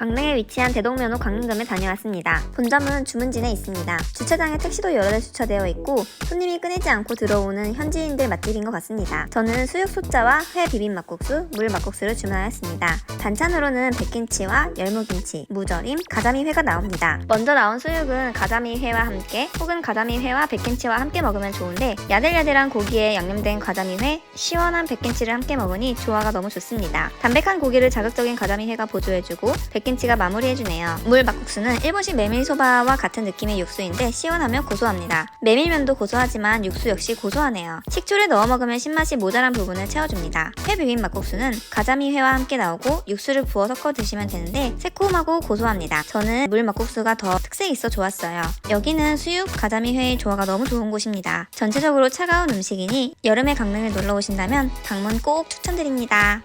강릉에 위치한 대동면허 강릉점에 다녀왔습니다. 본점은 주문진에 있습니다. 주차장에 택시도 여러 대 주차되어 있고 손님이 끊이지 않고 들어오는 현지인들 맛집인 것 같습니다. 저는 수육 소자와 회 비빔 막국수, 물 막국수를 주문하였습니다. 반찬으로는 백김치와 열무김치, 무절임, 가자미 회가 나옵니다. 먼저 나온 수육은 가자미 회와 함께 혹은 가자미 회와 백김치와 함께 먹으면 좋은데 야들야들한 고기에 양념된 가자미 회, 시원한 백김치를 함께 먹으니 조화가 너무 좋습니다. 담백한 고기를 자극적인 가자미 회가 보조해주고 백김 치가 마무리해주네요. 물 막국수는 일본식 메밀소바와 같은 느낌의 육수인데 시원하며 고소합니다. 메밀면도 고소하지만 육수 역시 고소하네요. 식초를 넣어 먹으면 신맛이 모자란 부분을 채워줍니다. 회 비빔 막국수는 가자미 회와 함께 나오고 육수를 부어 섞어 드시면 되는데 새콤하고 고소합니다. 저는 물 막국수가 더 특색 있어 좋았어요. 여기는 수육, 가자미 회의 조화가 너무 좋은 곳입니다. 전체적으로 차가운 음식이니 여름에 강릉을 놀러 오신다면 방문 꼭 추천드립니다.